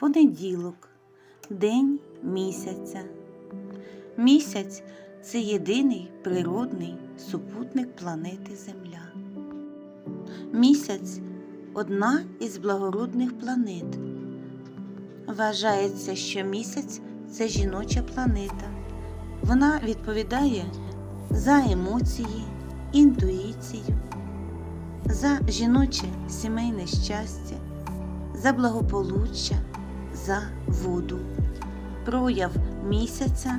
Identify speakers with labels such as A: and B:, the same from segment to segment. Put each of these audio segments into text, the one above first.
A: Понеділок, день місяця. Місяць це єдиний природний супутник планети Земля. Місяць одна із благородних планет. Вважається, що місяць це жіноча планета. Вона відповідає за емоції, інтуїцію, за жіноче сімейне щастя, за благополуччя, за воду. Прояв місяця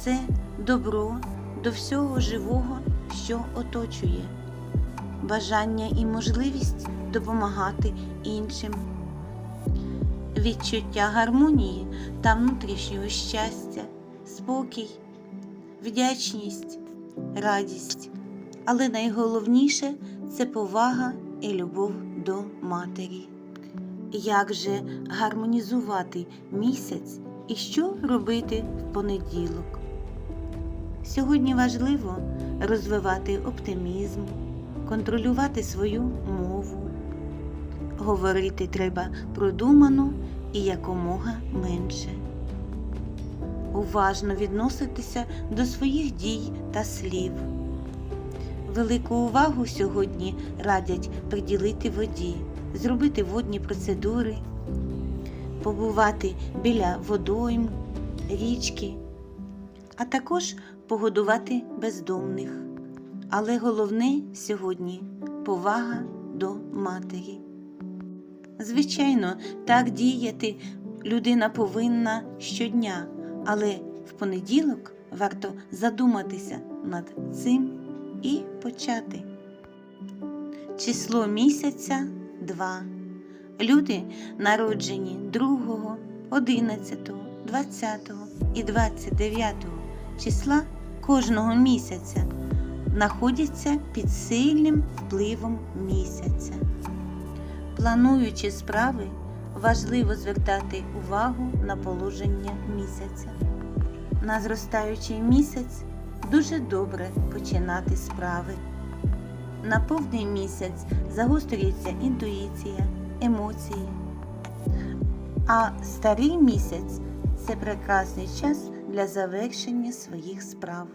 A: це добро до всього живого, що оточує, бажання і можливість допомагати іншим, відчуття гармонії та внутрішнього щастя, спокій, вдячність, радість. Але найголовніше це повага і любов до матері. Як же гармонізувати місяць і що робити в понеділок? Сьогодні важливо розвивати оптимізм, контролювати свою мову. Говорити треба продумано і якомога менше. Уважно відноситися до своїх дій та слів. Велику увагу сьогодні радять приділити воді, зробити водні процедури, побувати біля водойм, річки, а також погодувати бездомних. Але головне сьогодні повага до матері. Звичайно, так діяти людина повинна щодня, але в понеділок варто задуматися над цим і почати. Число місяця 2. Люди, народжені 2, 11, 20 і 29 числа кожного місяця, знаходяться під сильним впливом місяця. Плануючи справи, важливо звертати увагу на положення місяця. На зростаючий місяць дуже добре починати справи. На повний місяць загострюється інтуїція, емоції. А старий місяць це прекрасний час для завершення своїх справ.